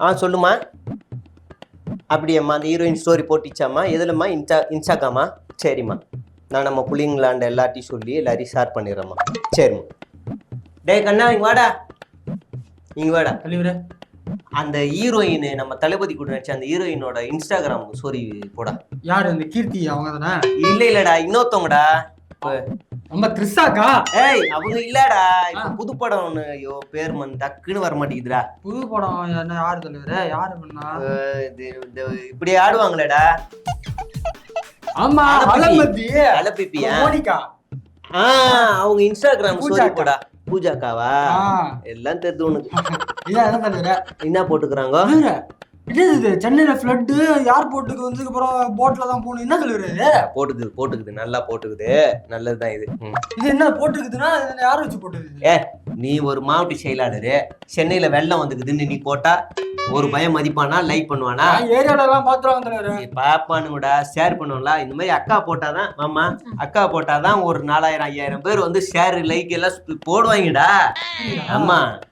ஆ சொல்லுமா? அப்படியேம்மா அந்த ஹீரோயின் ஸ்டோரி போட்டுச்சாம்மா? எதுலம்மா? இன்ஸ்டா இன்ஸ்டாகிராமா? சரிம்மா. நான் நம்ம புள்ளிங்களாண்ட எல்லாத்தையும் சொல்லி எல்லாரையும் ஷேர் பண்ணிடுறேம்மா. சரிம்மா. டேய் கண்ணா இங்க வாடா. இங்க வாடா. தலைவரே. அந்த ஹீரோயின் நம்ம தளபதி கூட நடிச்ச அந்த ஹீரோயினோட இன்ஸ்டாகிராம் ஸ்டோரி போடா. யாரு இந்த கீர்த்தி அவங்க தானே? இல்ல இல்லடா இன்னொருத்தவங்கடா. நம்ம த்ரிஷாக்கா ஏய் அவங்க இல்லடா. இப்ப புது படம் ஒண்ணு ஐயோ பேர் மன் டக்குன்னு வர மாட்டேங்குதுடா. புது படம் என்ன யாரு தலைவரே? யாரு பண்ணா இப்படி ஆடுவாங்களேடா. ஆமா. அலமதி அலப்பிப்பியா மோனிகா. ஆ அவங்க இன்ஸ்டாகிராம் ஸ்டோரி. போடா. பூஜாக்காவா? எல்லாம் தெரிஞ்சு உனக்கு என்ன தலைவரே? என்ன இது? சென்னையில ஃப்ளட்டு ஏர்போர்ட்டுக்கு வந்ததுக்கு அப்புறம் போட்ல தான் போகணும். என்ன இது போட்டுக்குது போட்டுக்குது. நல்லா போட்டுக்குது. நல்லதுதான் இது. ம். இது என்ன போட்டுக்குதுன்னா இது யாரை வச்சு போட்டுக்குது? ஏ நீ ஒரு மாவட்ட செயலாளரு. சென்னையில வெள்ளம் வந்துக்குதுன்னு நீ போட்டா ஒரு பயம் மதிப்பானா லைக் பண்ணுவானா? நான் ஏரியால எல்லாம் பாத்துருவாங்க தலைவரே நீ பாப்பானுடா ஷேர் பண்ணுவோம்ல. இந்த மாதிரி அக்கா போட்டாதான் மாமா அக்கா போட்டாதான் ஒரு நாலாயிரம் ஐயாயிரம் பேர் வந்து ஷேர் லைக் எல்லாம் போடுவாங்கடா. ஆமா.